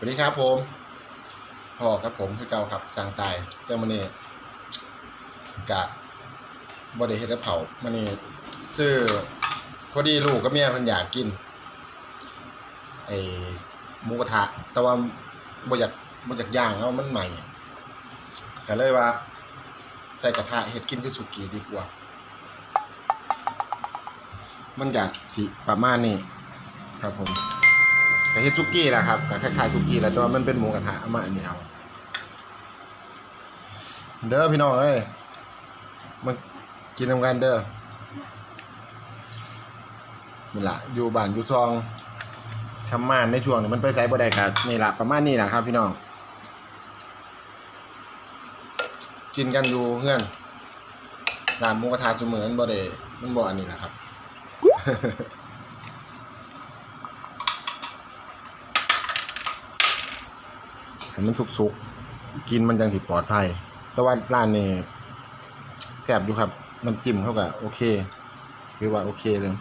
สวัสดีครับผมพ่อครับผมคือเก่าครับสร้างตายแต่มันนี่กะบไดเฮดเขามันนี่ซื้อพอดีลูกกับเมียเพิ่นอยากกินไอ้หมูกระทะ แต่ว่าบ่อยากบ่อยากย่างเอามันใหม่ก็เลยว่า ใส่กระทะเฮ็ดกินคือสุกี้ดีกว่า มันอยากสิประมาณนี้ครับผม ก็เฮ็ดซุกี้แหละครับก็คล้ายๆซุกี้แหล้วแต่ว่ามันเป็นหมูกระทะอามาอันนี้เอาเด้อพี่น้องเอ้ยมันกินนำกันเด้อนี่ล่ะอยู่บ้านอยู่ซองทำมานในช่วงนี้มันไปไสบ่ได้ก็นี่ล่ะประมาณนี้ล่ะครับ พี่น้องกินกันอยู่เฮือนร้านหมูกระทะซุมื้อมันบ่ได้มันบ่อันนี้ล่ะครับ ให้มันสุกๆ กินมันจังสิปลอดภัย แต่ว่าร้านนี้แซ่บอยู่ครับ น้ำจิ้มเขาก็โอเค คือว่าโอเคเลย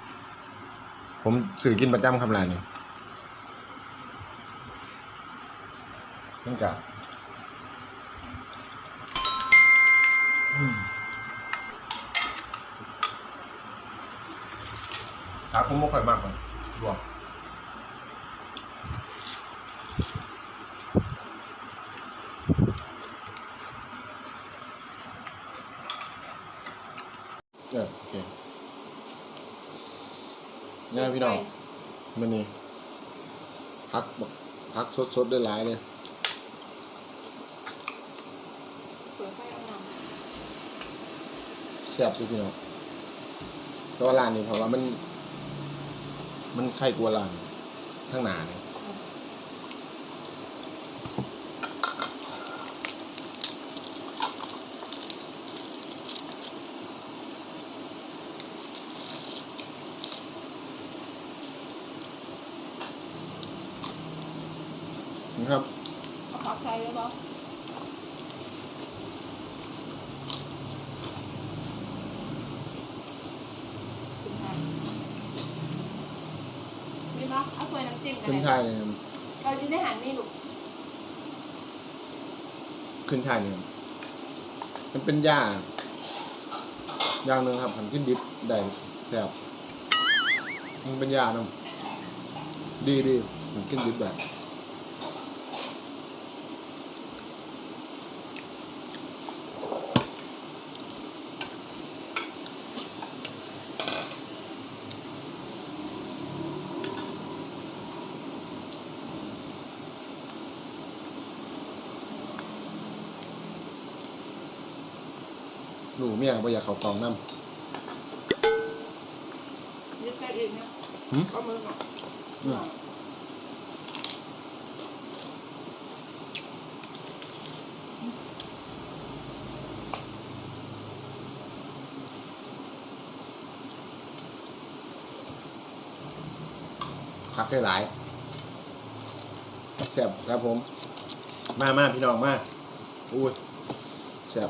ผมสื่อกินประจำครับร้านนี้นั่นกะอืมครับผมไม่ค่อยมากกว่าลวก เออโอเคเนี่ย พี่น้องมันนี่พักแบบพักสดๆได้หลายเลยเปิดไฟเอาน้แซ่บสุดพี่น้องแต่ว่าร้านนี้เพราะว่ามัน มันไข่กลัวาร้านข้างหน้าเนี่ยนะครับำเอาผักใส่เลยบ่ขึ้นไทยมีบ่เอา ถ้วยน้ำจิ้มกันขึ้นเลยท่ายเนี่ยเราจะได้หันนี่ลูกขึ้นท่ายเนี่ยมันเป็นหญ้าอย่างหนึ่งครับผมขึ้นดิบได้แซ่บมันเป็นหญ้านํดีดีผมขึ้นดิบแบบ หนูเมียบ่อยากเขากองน้ยึดใจอีกนะำหืมก็มือก่อนอืมพักได้หลายแซ่บครับผม มามาพี่น้องมาอุ้ยแซ่บ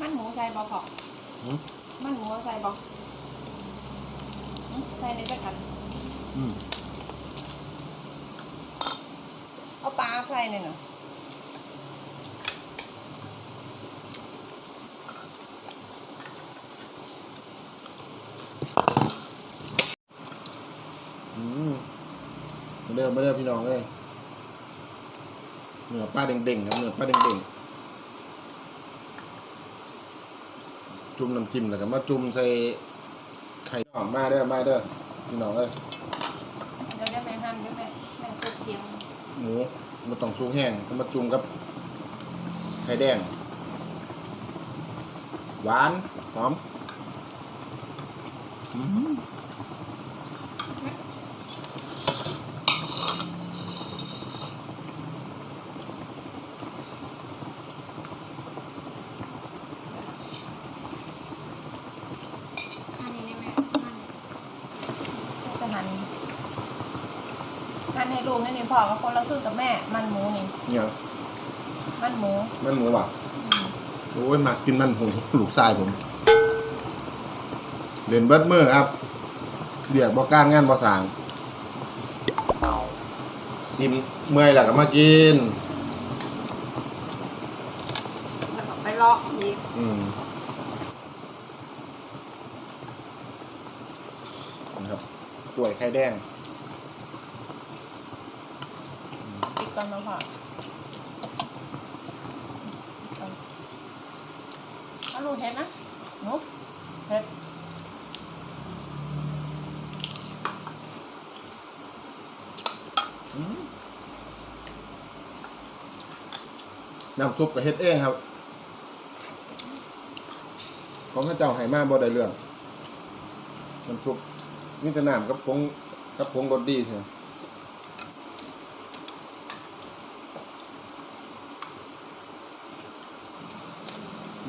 วทำไมไม่ใส่เนื้อหมูปลาหมึกมันหมูใส่บ่พอหืมมันหมูใส่บ่หึใส่ในจักรันอืมเอาปลาใส่เนี่ยเนาะอืมมาเริ่มมาเริ่มพี่น้องเลยเนื้อปลาเด้งๆครับเนื้อปลาเด้งๆ จุ่มน้ำจิ้มแล้วก็มาจุ่มใส่ไข่น้องมาเด้อมาเด้อพี่น้องเอ้ยเดี๋ยวจะแม่หั่นเดี๋ยแม่แม่สุกเคียงหมูมันต้องสุกแห้งก็มาจุ่มกับไข่แดง หวานหอม อืม หั่นหั่นให้ ลูกนี่นี่พ่อก็คนละครึ่งกับแม่ มันหมูนี่ เนี่ยมันหมูมันหมูว่ะอืมโอ้ยมักกินมันหูลูกชายผมเล่นเบิดมือครับเรียกบ่การงานบ่สร้างกินเมื่อยแล้วก็มากิน แล้วก็ไปเลาะอีกอืมนะครับกล้วยไข่แดง อีกก่อนมาพ่อเอาลูกเห็ดนะหนูเห็ดอืมน้ำซุปกับเฮ็ดเองครับ ของข้าเจ้าไหมาบ่ได้เรื่อง น้ำซุปมีแต่น้ำกับผงกับผงรสดีเถอะ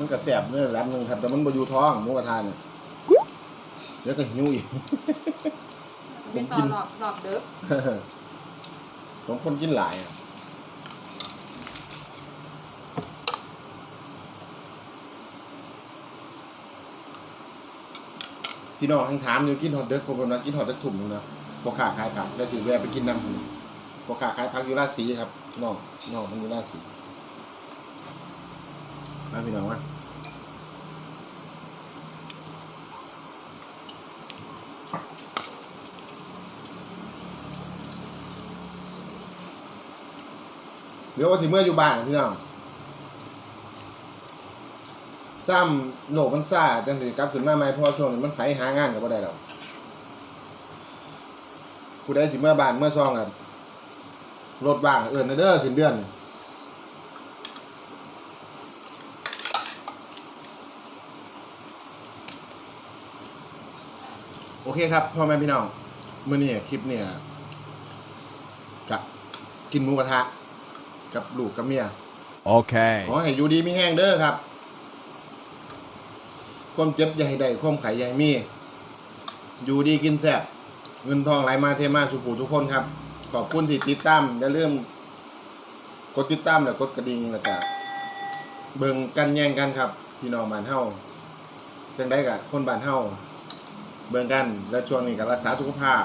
มันก็แสบเนื้อแหลมหนึงครับ แต่มันบ่อยู่ท้องหมูกระทานเนี่ยเดี๋ยวก็หิวอีก เป็นตอนหลอกหลอกเด้อผมคนกินหลายอะพี่น้องทั้งถามอยู่กินฮอตเด็กผมนะกินฮอตเด็กถุ่มหนึงนะพอขาขายผักแล้วถือแวะไปกินน้ำผมพอขาขายผักอยู่ราชสีครับน้องน้องมันอยู่ราชสีมาพี่น้องมา เดี๋ยวว่าถึงเมื่ออยู่บ้านนะพี่น้องซ้ำโลกมันซ่าจังสิกลับขึ้นมาใหม่เพราะว่าช่วงนี้มันไผหางานกับบ่ได้แล้วผู้ใดถึงเมื่อบ้านเมื่อซองครับรถว่างเอิ้นเด้อสิ้นเดือนโอเคครับพ่อแม่พี่น้องเมื้อนี้คลิปเนี่ยกะกินหมูกระทะ กับลูกกับเมีย Okay. ขอให้อยู่ดีไม่แห้งเด้อครับ ความเจ็บอย่าให้ได้ความไข่อย่าให้มี อยู่ดีกินแซ่บเงินทองไหลมาเทมาสุขูทุกคนครับ ขอบคุณที่ติดตามอย่าลืมกดติดตามแล้วกดกระดิ่งแล้วก็เบิ่งกันแย่งกันครับ พี่น้องบ้านเฮาจังได้กับคนบ้านเฮาเบิ่งกันและช่วงนี้ก็รักษาสุขภาพ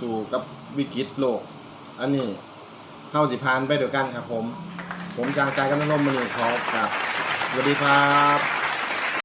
สู้ๆกับวิกฤตโลก อันนี้ เฮาสิพานไปด้วยกันครับผม ผมจางใจกันนรมมือขอกรับ สวัสดีครับ